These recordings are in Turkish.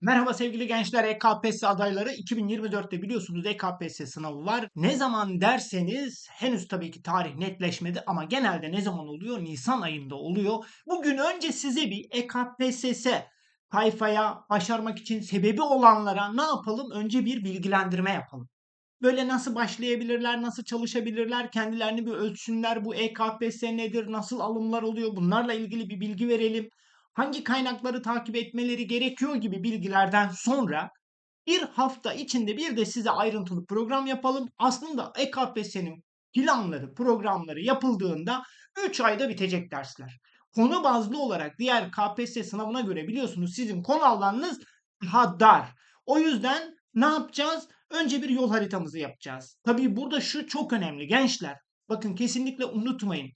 Merhaba sevgili gençler EKPSS adayları 2024'te biliyorsunuz EKPSS sınavı var. Ne zaman derseniz henüz tabii ki tarih netleşmedi ama genelde ne zaman oluyor? Nisan ayında oluyor. Bugün önce size bir EKPSS tayfaya başarmak için sebebi olanlara ne yapalım? Önce bir bilgilendirme yapalım. Böyle nasıl başlayabilirler, nasıl çalışabilirler, kendilerini bir ölçsünler, bu EKPSS nedir, nasıl alımlar oluyor bunlarla ilgili bir bilgi verelim hangi kaynakları takip etmeleri gerekiyor gibi bilgilerden sonra bir hafta içinde bir de size ayrıntılı program yapalım. Aslında EKPSS'nin planları, programları yapıldığında 3 ayda bitecek dersler. Konu bazlı olarak diğer KPSS sınavına göre biliyorsunuz sizin konu alanınız daha dar. O yüzden ne yapacağız? Önce bir yol haritamızı yapacağız. Tabii burada şu çok önemli gençler. Bakın kesinlikle unutmayın.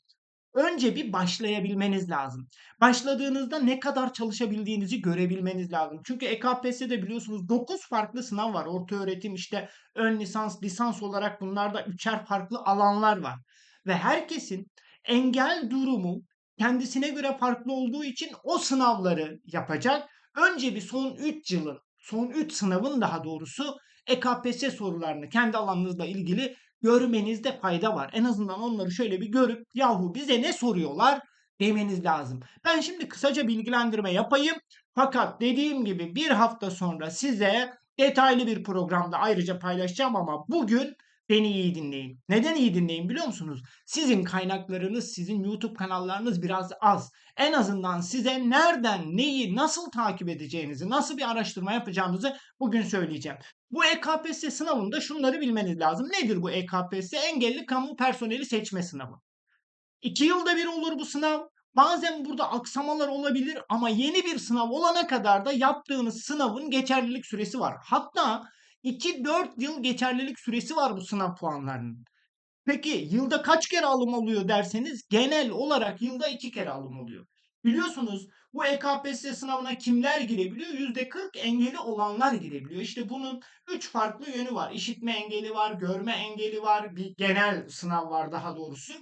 Önce bir başlayabilmeniz lazım. Başladığınızda ne kadar çalışabildiğinizi görebilmeniz lazım. Çünkü EKPSS'de biliyorsunuz 9 farklı sınav var. Orta öğretim işte ön lisans, lisans olarak bunlarda üçer farklı alanlar var. Ve herkesin engel durumu kendisine göre farklı olduğu için o sınavları yapacak. Önce bir son 3 yılın, son 3 sınavın daha doğrusu EKPSS sorularını kendi alanınızla ilgili görmenizde fayda var. En azından onları şöyle bir görüp yahu bize ne soruyorlar demeniz lazım. Ben şimdi kısaca bilgilendirme yapayım. Fakat dediğim gibi bir hafta sonra size detaylı bir programda ayrıca paylaşacağım ama bugün Beni iyi dinleyin. Neden iyi dinleyin biliyor musunuz? Sizin kaynaklarınız, sizin YouTube kanallarınız biraz az. En azından size nereden, neyi, nasıl takip edeceğinizi, nasıl bir araştırma yapacağınızı bugün söyleyeceğim. Bu EKPSS sınavında şunları bilmeniz lazım. Nedir bu EKPSS? Engelli kamu personeli seçme sınavı. İki yılda bir olur bu sınav. Bazen burada aksamalar olabilir ama yeni bir sınav olana kadar da yaptığınız sınavın geçerlilik süresi var. Hatta 2-4 yıl geçerlilik süresi var bu sınav puanlarının. Peki yılda kaç kere alım oluyor derseniz genel olarak yılda 2 kere alım oluyor. Biliyorsunuz bu EKPSS sınavına kimler girebiliyor? %40 engeli olanlar girebiliyor. İşte bunun 3 farklı yönü var. İşitme engeli var, görme engeli var, bir genel sınav var daha doğrusu.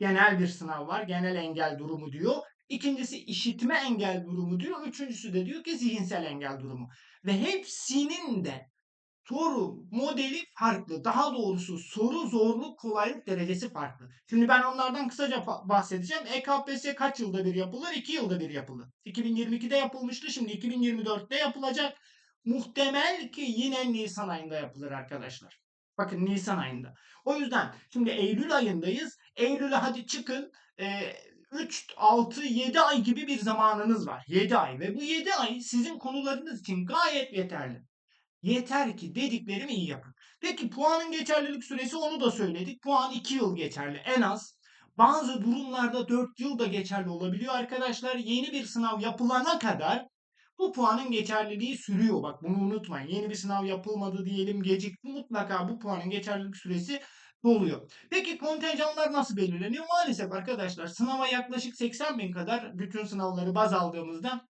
Genel bir sınav var, genel engel durumu diyor. İkincisi işitme engel durumu diyor. Üçüncüsü de diyor ki zihinsel engel durumu. Ve hepsinin soru modeli farklı. Daha doğrusu soru zorluk kolaylık derecesi farklı. Şimdi ben onlardan kısaca bahsedeceğim. EKPS kaç yılda bir yapılır? 2 yılda bir yapılır. 2022'de yapılmıştı. Şimdi 2024'te yapılacak. Muhtemel ki yine Nisan ayında yapılır arkadaşlar. Bakın Nisan ayında. O yüzden şimdi Eylül ayındayız. Eylül'e hadi çıkın. E, 3, 6, 7 ay gibi bir zamanınız var. 7 ay ve bu 7 ay sizin konularınız için gayet yeterli. Yeter ki dediklerimi iyi yapın. Peki puanın geçerlilik süresi onu da söyledik. Puan 2 yıl geçerli en az. Bazı durumlarda 4 yıl da geçerli olabiliyor arkadaşlar. Yeni bir sınav yapılana kadar bu puanın geçerliliği sürüyor. Bak bunu unutmayın. Yeni bir sınav yapılmadı diyelim gecikti. Mutlaka bu puanın geçerlilik süresi doluyor. Peki kontenjanlar nasıl belirleniyor? Maalesef arkadaşlar sınava yaklaşık 80 bin kadar bütün sınavları baz aldığımızda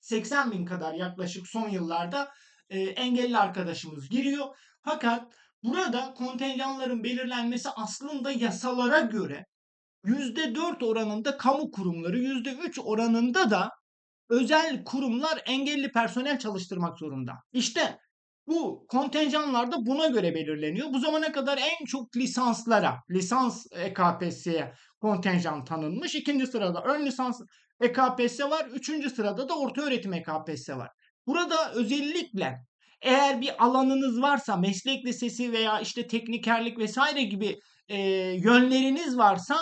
80 bin kadar yaklaşık son yıllarda e, engelli arkadaşımız giriyor. Fakat burada kontenjanların belirlenmesi aslında yasalara göre %4 oranında kamu kurumları, %3 oranında da özel kurumlar engelli personel çalıştırmak zorunda. İşte bu kontenjanlar da buna göre belirleniyor. Bu zamana kadar en çok lisanslara, lisans EKPS'ye kontenjan tanınmış. İkinci sırada ön lisans EKPS var. Üçüncü sırada da orta öğretim EKPS var. Burada özellikle eğer bir alanınız varsa meslek lisesi veya işte teknikerlik vesaire gibi e, yönleriniz varsa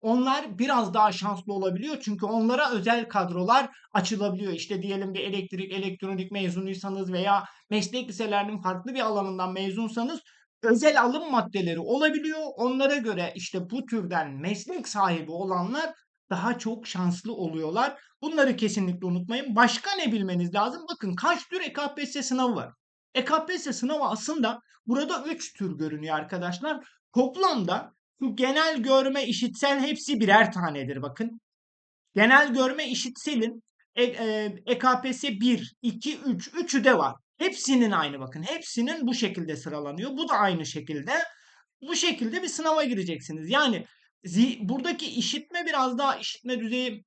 onlar biraz daha şanslı olabiliyor. Çünkü onlara özel kadrolar açılabiliyor. İşte diyelim bir elektrik, elektronik mezunuysanız veya meslek liselerinin farklı bir alanından mezunsanız özel alım maddeleri olabiliyor. Onlara göre işte bu türden meslek sahibi olanlar daha çok şanslı oluyorlar. Bunları kesinlikle unutmayın. Başka ne bilmeniz lazım? Bakın kaç tür EKPSS sınavı var? EKPSS sınavı aslında burada 3 tür görünüyor arkadaşlar. Toplamda şu genel görme işitsel hepsi birer tanedir bakın. Genel görme işitselin EKPS 1, 2, 3, 3'ü de var. Hepsinin aynı bakın. Hepsinin bu şekilde sıralanıyor. Bu da aynı şekilde. Bu şekilde bir sınava gireceksiniz. Yani buradaki işitme biraz daha işitme düzeyi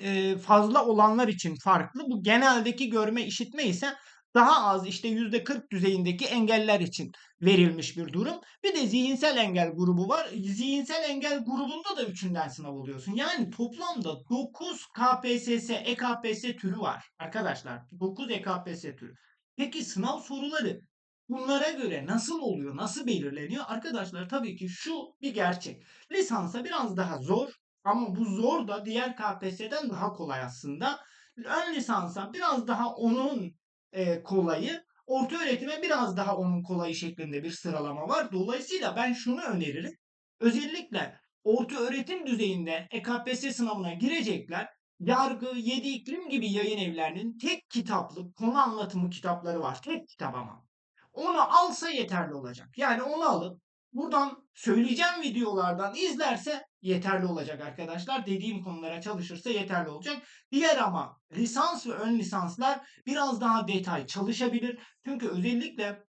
e, fazla olanlar için farklı. Bu geneldeki görme işitme ise daha az işte %40 düzeyindeki engeller için verilmiş bir durum. Bir de zihinsel engel grubu var. Zihinsel engel grubunda da üçünden sınav oluyorsun. Yani toplamda 9 KPSS, EKPS türü var arkadaşlar. 9 EKPS türü. Peki sınav soruları bunlara göre nasıl oluyor, nasıl belirleniyor? Arkadaşlar tabii ki şu bir gerçek. Lisansa biraz daha zor ama bu zor da diğer KPSS'den daha kolay aslında. Ön lisansa biraz daha onun e, kolayı, orta öğretime biraz daha onun kolayı şeklinde bir sıralama var. Dolayısıyla ben şunu öneririm. Özellikle orta öğretim düzeyinde EKPS sınavına girecekler. Yargı, Yedi İklim gibi yayın evlerinin tek kitaplık konu anlatımı kitapları var. Tek kitap ama. Onu alsa yeterli olacak. Yani onu alıp buradan söyleyeceğim videolardan izlerse yeterli olacak arkadaşlar. Dediğim konulara çalışırsa yeterli olacak. Diğer ama lisans ve ön lisanslar biraz daha detay çalışabilir. Çünkü özellikle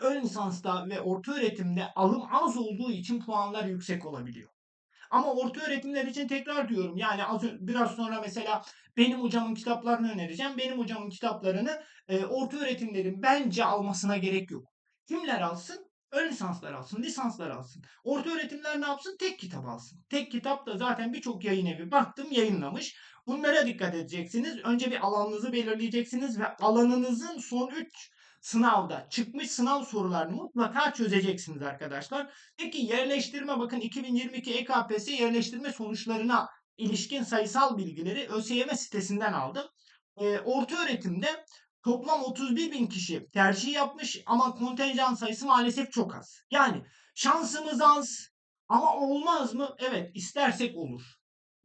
ön lisansta ve orta öğretimde alım az olduğu için puanlar yüksek olabiliyor. Ama orta öğretimler için tekrar diyorum yani az biraz sonra mesela benim hocamın kitaplarını önereceğim. Benim hocamın kitaplarını e, orta öğretimlerin bence almasına gerek yok. Kimler alsın? Ön lisanslar alsın, lisanslar alsın. Orta öğretimler ne yapsın? Tek kitap alsın. Tek kitap da zaten birçok yayın evi baktım yayınlamış. Bunlara dikkat edeceksiniz. Önce bir alanınızı belirleyeceksiniz ve alanınızın son 3 sınavda çıkmış sınav sorularını mutlaka çözeceksiniz arkadaşlar. Peki yerleştirme bakın 2022 EKPS yerleştirme sonuçlarına ilişkin sayısal bilgileri ÖSYM sitesinden aldım. Ee, orta öğretimde toplam 31 bin kişi tercih yapmış ama kontenjan sayısı maalesef çok az. Yani şansımız az ama olmaz mı? Evet istersek olur.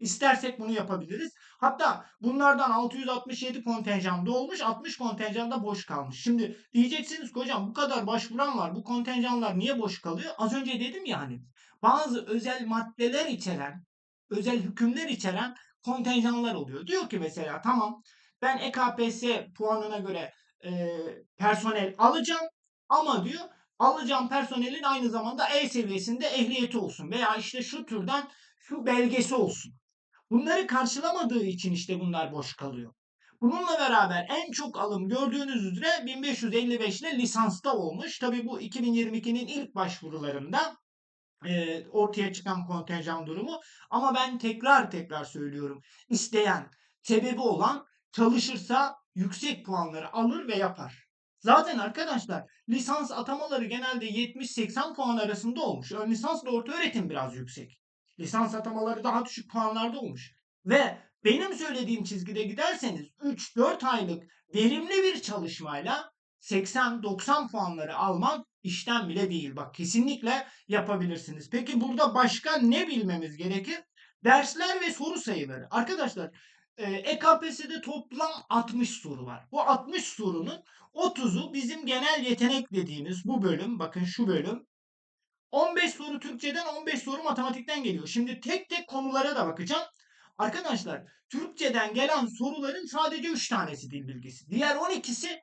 İstersek bunu yapabiliriz. Hatta bunlardan 667 kontenjan dolmuş, 60 kontenjan da boş kalmış. Şimdi diyeceksiniz ki hocam bu kadar başvuran var. Bu kontenjanlar niye boş kalıyor? Az önce dedim ya hani bazı özel maddeler içeren, özel hükümler içeren kontenjanlar oluyor. Diyor ki mesela tamam ben EKPS puanına göre e, personel alacağım ama diyor alacağım personelin aynı zamanda E seviyesinde ehliyeti olsun veya işte şu türden şu belgesi olsun. Bunları karşılamadığı için işte bunlar boş kalıyor. Bununla beraber en çok alım gördüğünüz üzere 1555 ile lisansta olmuş. Tabi bu 2022'nin ilk başvurularında e, ortaya çıkan kontenjan durumu. Ama ben tekrar tekrar söylüyorum. İsteyen, sebebi olan çalışırsa yüksek puanları alır ve yapar. Zaten arkadaşlar lisans atamaları genelde 70-80 puan arasında olmuş. Ön lisansla orta öğretim biraz yüksek. Lisans atamaları daha düşük puanlarda olmuş. Ve benim söylediğim çizgide giderseniz 3-4 aylık verimli bir çalışmayla 80-90 puanları almak işten bile değil. Bak kesinlikle yapabilirsiniz. Peki burada başka ne bilmemiz gerekir? Dersler ve soru sayıları. Arkadaşlar EKPS'de toplam 60 soru var. Bu 60 sorunun 30'u bizim genel yetenek dediğimiz bu bölüm. Bakın şu bölüm. 15 soru Türkçeden 15 soru matematikten geliyor. Şimdi tek tek konulara da bakacağım. Arkadaşlar Türkçeden gelen soruların sadece 3 tanesi dil bilgisi. Diğer 12'si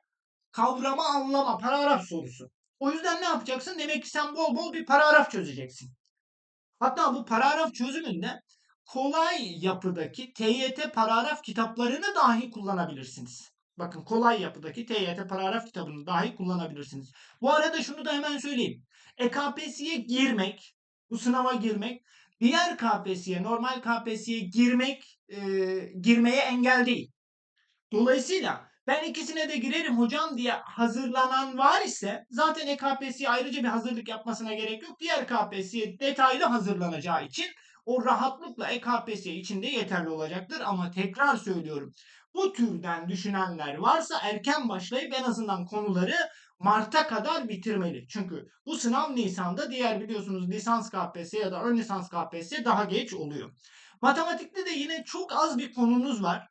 kavrama anlama paragraf sorusu. O yüzden ne yapacaksın? Demek ki sen bol bol bir paragraf çözeceksin. Hatta bu paragraf çözümünde kolay yapıdaki TYT paragraf kitaplarını dahi kullanabilirsiniz. Bakın kolay yapıdaki TYT paragraf kitabını dahi kullanabilirsiniz. Bu arada şunu da hemen söyleyeyim. EKPS'ye girmek, bu sınava girmek, diğer KPSS'ye, normal KPSS'ye girmek, e, girmeye engel değil. Dolayısıyla ben ikisine de girerim hocam diye hazırlanan var ise zaten EKPS'ye ayrıca bir hazırlık yapmasına gerek yok. Diğer KPSS'ye detaylı hazırlanacağı için o rahatlıkla EKPS içinde yeterli olacaktır. Ama tekrar söylüyorum bu türden düşünenler varsa erken başlayıp en azından konuları Mart'a kadar bitirmeli. Çünkü bu sınav Nisan'da diğer biliyorsunuz lisans KPSS ya da ön lisans KPSS daha geç oluyor. Matematikte de yine çok az bir konunuz var.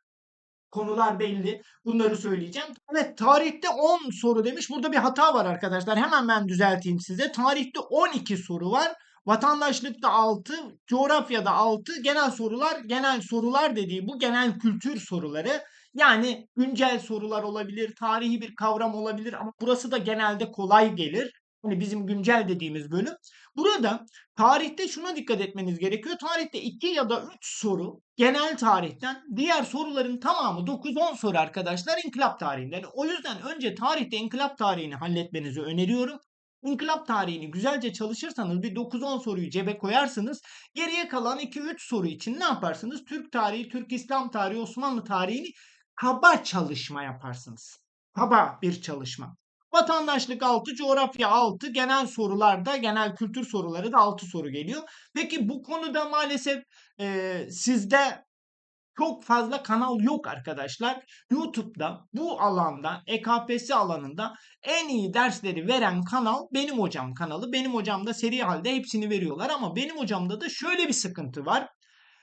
Konular belli. Bunları söyleyeceğim. Evet tarihte 10 soru demiş. Burada bir hata var arkadaşlar. Hemen ben düzelteyim size. Tarihte 12 soru var. Vatandaşlıkta 6, coğrafyada 6, genel sorular, genel sorular dediği bu genel kültür soruları. Yani güncel sorular olabilir, tarihi bir kavram olabilir ama burası da genelde kolay gelir. Hani bizim güncel dediğimiz bölüm. Burada tarihte şuna dikkat etmeniz gerekiyor. Tarihte 2 ya da 3 soru genel tarihten diğer soruların tamamı 9-10 soru arkadaşlar inkılap tarihinden. O yüzden önce tarihte inkılap tarihini halletmenizi öneriyorum. İnkılap tarihini güzelce çalışırsanız bir 9-10 soruyu cebe koyarsınız. Geriye kalan 2-3 soru için ne yaparsınız? Türk tarihi, Türk İslam tarihi, Osmanlı tarihini kaba çalışma yaparsınız. Kaba bir çalışma. Vatandaşlık 6, coğrafya 6, genel sorularda, genel kültür soruları da 6 soru geliyor. Peki bu konuda maalesef e, sizde çok fazla kanal yok arkadaşlar. YouTube'da bu alanda EKPS alanında en iyi dersleri veren kanal benim hocam kanalı. Benim hocamda seri halde hepsini veriyorlar ama benim hocamda da şöyle bir sıkıntı var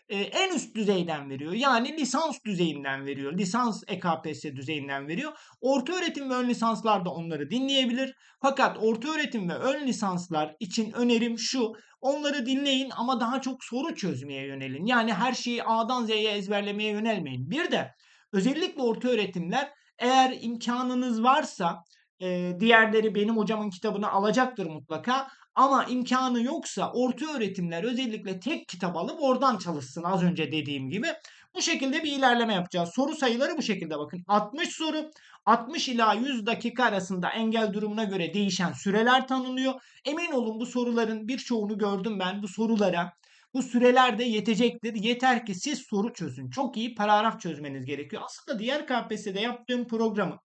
e, en üst düzeyden veriyor. Yani lisans düzeyinden veriyor. Lisans EKPS düzeyinden veriyor. Orta öğretim ve ön lisanslar da onları dinleyebilir. Fakat orta öğretim ve ön lisanslar için önerim şu. Onları dinleyin ama daha çok soru çözmeye yönelin. Yani her şeyi A'dan Z'ye ezberlemeye yönelmeyin. Bir de özellikle orta öğretimler eğer imkanınız varsa e, diğerleri benim hocamın kitabını alacaktır mutlaka. Ama imkanı yoksa orta öğretimler özellikle tek kitap alıp oradan çalışsın az önce dediğim gibi. Bu şekilde bir ilerleme yapacağız. Soru sayıları bu şekilde bakın. 60 soru 60 ila 100 dakika arasında engel durumuna göre değişen süreler tanınıyor. Emin olun bu soruların birçoğunu gördüm ben. Bu sorulara bu süreler de yetecektir. Yeter ki siz soru çözün. Çok iyi paragraf çözmeniz gerekiyor. Aslında diğer KPSS'de yaptığım programı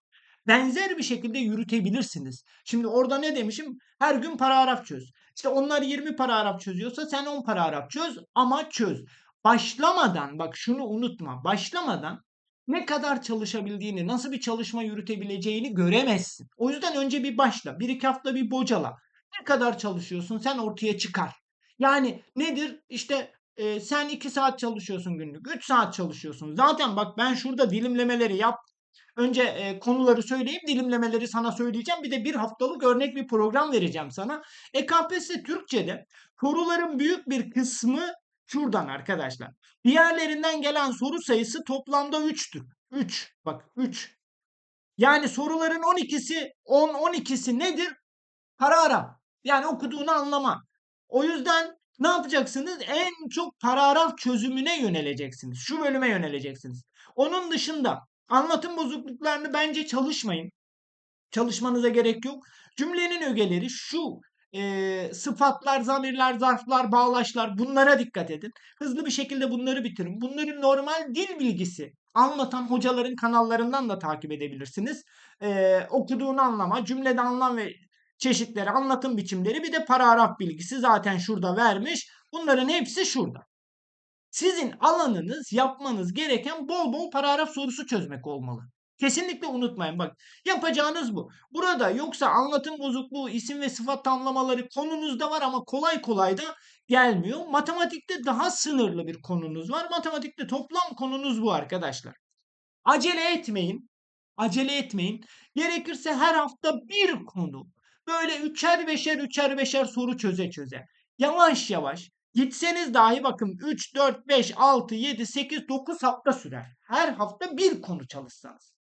benzer bir şekilde yürütebilirsiniz. Şimdi orada ne demişim? Her gün paragraf çöz. İşte onlar 20 paragraf çözüyorsa sen 10 paragraf çöz ama çöz. Başlamadan bak şunu unutma. Başlamadan ne kadar çalışabildiğini, nasıl bir çalışma yürütebileceğini göremezsin. O yüzden önce bir başla. Bir iki hafta bir bocala. Ne kadar çalışıyorsun sen ortaya çıkar. Yani nedir? İşte e, sen 2 saat çalışıyorsun günlük. 3 saat çalışıyorsun. Zaten bak ben şurada dilimlemeleri yap, Önce e, konuları söyleyeyim, dilimlemeleri sana söyleyeceğim. Bir de bir haftalık örnek bir program vereceğim sana. EKPS Türkçe'de soruların büyük bir kısmı şuradan arkadaşlar. Diğerlerinden gelen soru sayısı toplamda 3'tür. 3. Bak 3. Yani soruların 12'si 10 12'si nedir? Paragraf. Yani okuduğunu anlama. O yüzden ne yapacaksınız? En çok paragraf çözümüne yöneleceksiniz. Şu bölüme yöneleceksiniz. Onun dışında Anlatım bozukluklarını bence çalışmayın. Çalışmanıza gerek yok. Cümlenin ögeleri şu e, sıfatlar, zamirler, zarflar, bağlaçlar bunlara dikkat edin. Hızlı bir şekilde bunları bitirin. Bunların normal dil bilgisi anlatan hocaların kanallarından da takip edebilirsiniz. E, okuduğunu anlama, cümlede anlam ve çeşitleri, anlatım biçimleri bir de paragraf bilgisi zaten şurada vermiş. Bunların hepsi şurada. Sizin alanınız yapmanız gereken bol bol paragraf sorusu çözmek olmalı. Kesinlikle unutmayın bak yapacağınız bu. Burada yoksa anlatım bozukluğu, isim ve sıfat tamlamaları konunuzda var ama kolay kolay da gelmiyor. Matematikte daha sınırlı bir konunuz var. Matematikte toplam konunuz bu arkadaşlar. Acele etmeyin. Acele etmeyin. Gerekirse her hafta bir konu. Böyle üçer beşer üçer beşer soru çöze çöze. Yavaş yavaş Gitseniz dahi bakın 3, 4, 5, 6, 7, 8, 9 hafta sürer. Her hafta bir konu çalışsanız.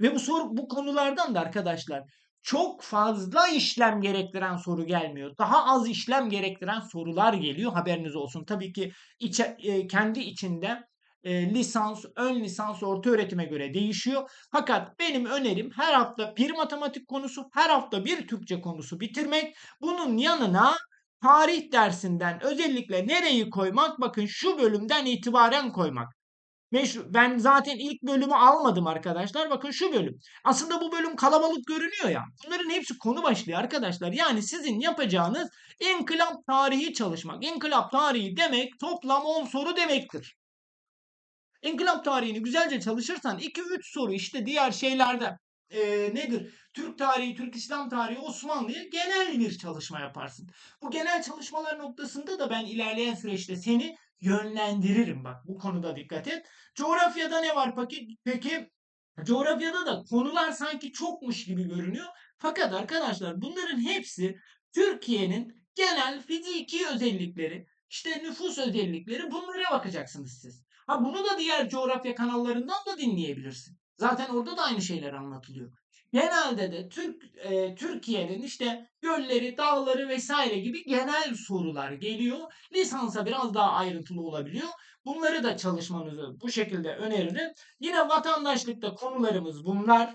Ve bu soru bu konulardan da arkadaşlar çok fazla işlem gerektiren soru gelmiyor. Daha az işlem gerektiren sorular geliyor. Haberiniz olsun. Tabii ki içe, e, kendi içinde e, lisans, ön lisans, orta öğretime göre değişiyor. Fakat benim önerim her hafta bir matematik konusu, her hafta bir Türkçe konusu bitirmek. Bunun yanına tarih dersinden özellikle nereyi koymak? Bakın şu bölümden itibaren koymak. Meşru, ben zaten ilk bölümü almadım arkadaşlar. Bakın şu bölüm. Aslında bu bölüm kalabalık görünüyor ya. Bunların hepsi konu başlıyor arkadaşlar. Yani sizin yapacağınız inkılap tarihi çalışmak. İnkılap tarihi demek toplam 10 soru demektir. İnkılap tarihini güzelce çalışırsan 2-3 soru işte diğer şeylerde e, nedir? Türk tarihi, Türk İslam tarihi, Osmanlı'ya genel bir çalışma yaparsın. Bu genel çalışmalar noktasında da ben ilerleyen süreçte seni yönlendiririm bak bu konuda dikkat et. Coğrafyada ne var peki? Peki coğrafyada da konular sanki çokmuş gibi görünüyor. Fakat arkadaşlar bunların hepsi Türkiye'nin genel fiziki özellikleri, işte nüfus özellikleri bunlara bakacaksınız siz. Ha bunu da diğer coğrafya kanallarından da dinleyebilirsin. Zaten orada da aynı şeyler anlatılıyor. Genelde de Türk e, Türkiye'nin işte gölleri, dağları vesaire gibi genel sorular geliyor. Lisansa biraz daha ayrıntılı olabiliyor. Bunları da çalışmanızı bu şekilde öneririm. Yine vatandaşlıkta konularımız bunlar.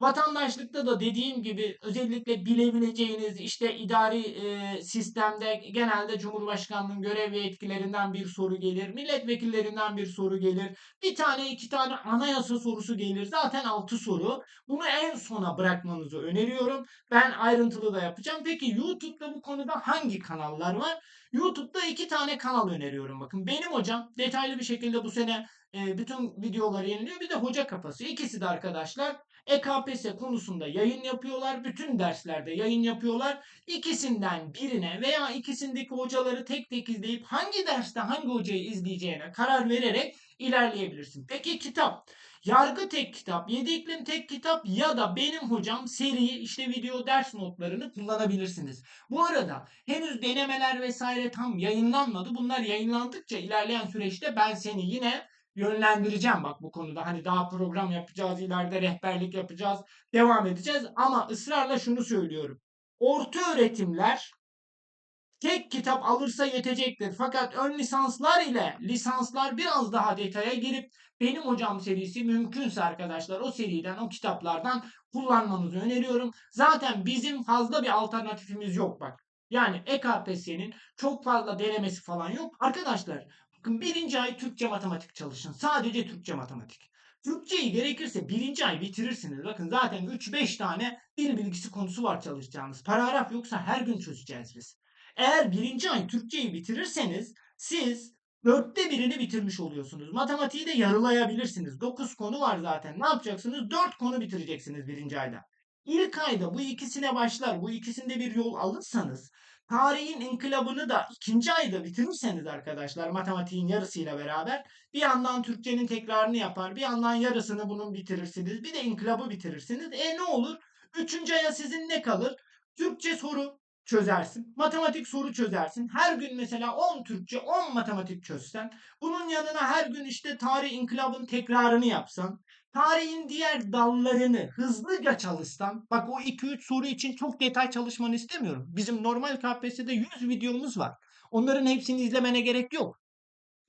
Vatandaşlıkta da dediğim gibi özellikle bilebileceğiniz işte idari e, sistemde genelde Cumhurbaşkanlığının görev ve etkilerinden bir soru gelir. Milletvekillerinden bir soru gelir. Bir tane iki tane anayasa sorusu gelir. Zaten altı soru. Bunu en sona bırakmanızı öneriyorum. Ben ayrıntılı da yapacağım. Peki YouTube'da bu konuda hangi kanallar var? YouTube'da iki tane kanal öneriyorum. Bakın benim hocam detaylı bir şekilde bu sene e, bütün videoları yeniliyor. Bir de hoca kafası. İkisi de arkadaşlar EKPS konusunda yayın yapıyorlar. Bütün derslerde yayın yapıyorlar. İkisinden birine veya ikisindeki hocaları tek tek izleyip hangi derste hangi hocayı izleyeceğine karar vererek ilerleyebilirsin. Peki kitap. Yargı tek kitap, yedi iklim tek kitap ya da benim hocam seri işte video ders notlarını kullanabilirsiniz. Bu arada henüz denemeler vesaire tam yayınlanmadı. Bunlar yayınlandıkça ilerleyen süreçte ben seni yine yönlendireceğim bak bu konuda. Hani daha program yapacağız, ileride rehberlik yapacağız, devam edeceğiz. Ama ısrarla şunu söylüyorum. Orta öğretimler tek kitap alırsa yetecektir. Fakat ön lisanslar ile lisanslar biraz daha detaya girip benim hocam serisi mümkünse arkadaşlar o seriden o kitaplardan kullanmanızı öneriyorum. Zaten bizim fazla bir alternatifimiz yok bak. Yani EKPS'nin çok fazla denemesi falan yok. Arkadaşlar birinci ay Türkçe matematik çalışın. Sadece Türkçe matematik. Türkçeyi gerekirse birinci ay bitirirsiniz. Bakın zaten 3-5 tane dil bilgisi konusu var çalışacağınız. Paragraf yoksa her gün çözeceğiz biz. Eğer birinci ay Türkçeyi bitirirseniz siz dörtte birini bitirmiş oluyorsunuz. Matematiği de yarılayabilirsiniz. 9 konu var zaten. Ne yapacaksınız? 4 konu bitireceksiniz birinci ayda. İlk ayda bu ikisine başlar. Bu ikisinde bir yol alırsanız tarihin inkılabını da ikinci ayda bitirirseniz arkadaşlar matematiğin yarısıyla beraber bir yandan Türkçenin tekrarını yapar bir yandan yarısını bunun bitirirsiniz bir de inkılabı bitirirsiniz. E ne olur? Üçüncü aya sizin ne kalır? Türkçe soru, çözersin. Matematik soru çözersin. Her gün mesela 10 Türkçe, 10 matematik çözsen. Bunun yanına her gün işte tarih inkılabın tekrarını yapsan. Tarihin diğer dallarını hızlıca çalışsan. Bak o 2-3 soru için çok detay çalışmanı istemiyorum. Bizim normal KPSS'de 100 videomuz var. Onların hepsini izlemene gerek yok.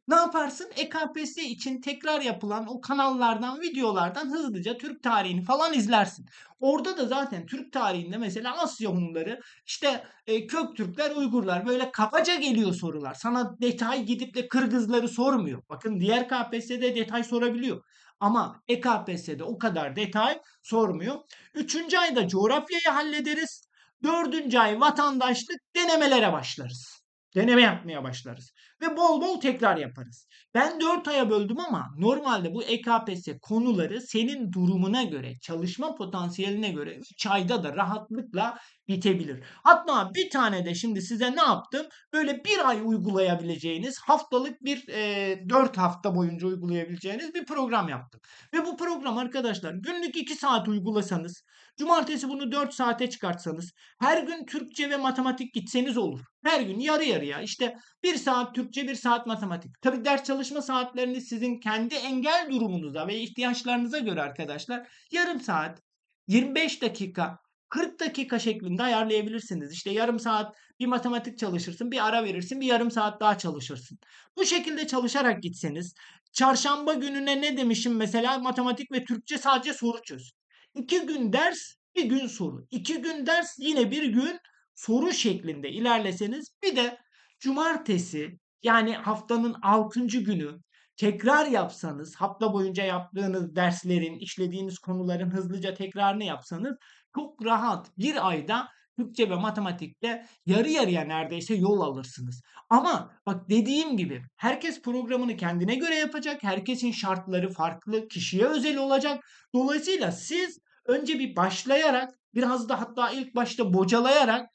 Ne yaparsın? EKPS için tekrar yapılan o kanallardan, videolardan hızlıca Türk tarihini falan izlersin. Orada da zaten Türk tarihinde mesela Asya Hunları, işte e, Köktürkler, Uygurlar böyle kabaca geliyor sorular. Sana detay gidip de Kırgızları sormuyor. Bakın diğer KPSS'de detay sorabiliyor. Ama EKPS'de o kadar detay sormuyor. Üçüncü ayda coğrafyayı hallederiz. Dördüncü ay vatandaşlık denemelere başlarız. Deneme yapmaya başlarız. Ve bol bol tekrar yaparız. Ben 4 aya böldüm ama normalde bu EKPS konuları senin durumuna göre, çalışma potansiyeline göre 3 ayda da rahatlıkla bitebilir. Hatta bir tane de şimdi size ne yaptım? Böyle bir ay uygulayabileceğiniz haftalık bir e, 4 hafta boyunca uygulayabileceğiniz bir program yaptım. Ve bu program arkadaşlar günlük 2 saat uygulasanız, cumartesi bunu 4 saate çıkartsanız, her gün Türkçe ve matematik gitseniz olur. Her gün yarı yarıya işte 1 saat Türkçe 1 saat matematik. Tabi ders çalışma saatlerini sizin kendi engel durumunuza ve ihtiyaçlarınıza göre arkadaşlar yarım saat 25 dakika 40 dakika şeklinde ayarlayabilirsiniz. İşte yarım saat bir matematik çalışırsın, bir ara verirsin, bir yarım saat daha çalışırsın. Bu şekilde çalışarak gitseniz, çarşamba gününe ne demişim mesela matematik ve Türkçe sadece soru çöz. İki gün ders, bir gün soru. İki gün ders, yine bir gün soru şeklinde ilerleseniz bir de cumartesi yani haftanın 6. günü tekrar yapsanız, hafta boyunca yaptığınız derslerin, işlediğiniz konuların hızlıca tekrarını yapsanız çok rahat bir ayda Türkçe ve matematikte yarı yarıya neredeyse yol alırsınız. Ama bak dediğim gibi herkes programını kendine göre yapacak. Herkesin şartları farklı, kişiye özel olacak. Dolayısıyla siz önce bir başlayarak, biraz da hatta ilk başta bocalayarak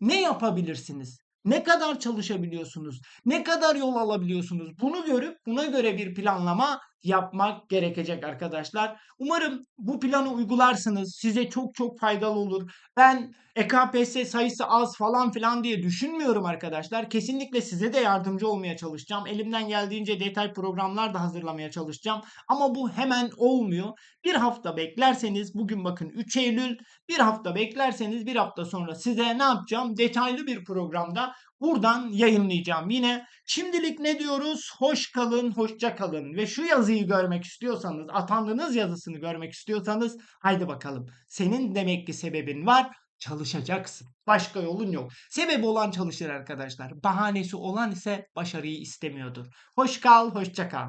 ne yapabilirsiniz? Ne kadar çalışabiliyorsunuz? Ne kadar yol alabiliyorsunuz? Bunu görüp buna göre bir planlama yapmak gerekecek arkadaşlar. Umarım bu planı uygularsınız. Size çok çok faydalı olur. Ben EKPS sayısı az falan filan diye düşünmüyorum arkadaşlar. Kesinlikle size de yardımcı olmaya çalışacağım. Elimden geldiğince detay programlar da hazırlamaya çalışacağım. Ama bu hemen olmuyor. Bir hafta beklerseniz bugün bakın 3 Eylül bir hafta beklerseniz bir hafta sonra size ne yapacağım? Detaylı bir programda buradan yayınlayacağım. Yine şimdilik ne diyoruz? Hoş kalın, hoşça kalın. Ve şu yazıyı görmek istiyorsanız, atandığınız yazısını görmek istiyorsanız haydi bakalım. Senin demek ki sebebin var. Çalışacaksın. Başka yolun yok. Sebebi olan çalışır arkadaşlar. Bahanesi olan ise başarıyı istemiyordur. Hoş kal, hoşça kal.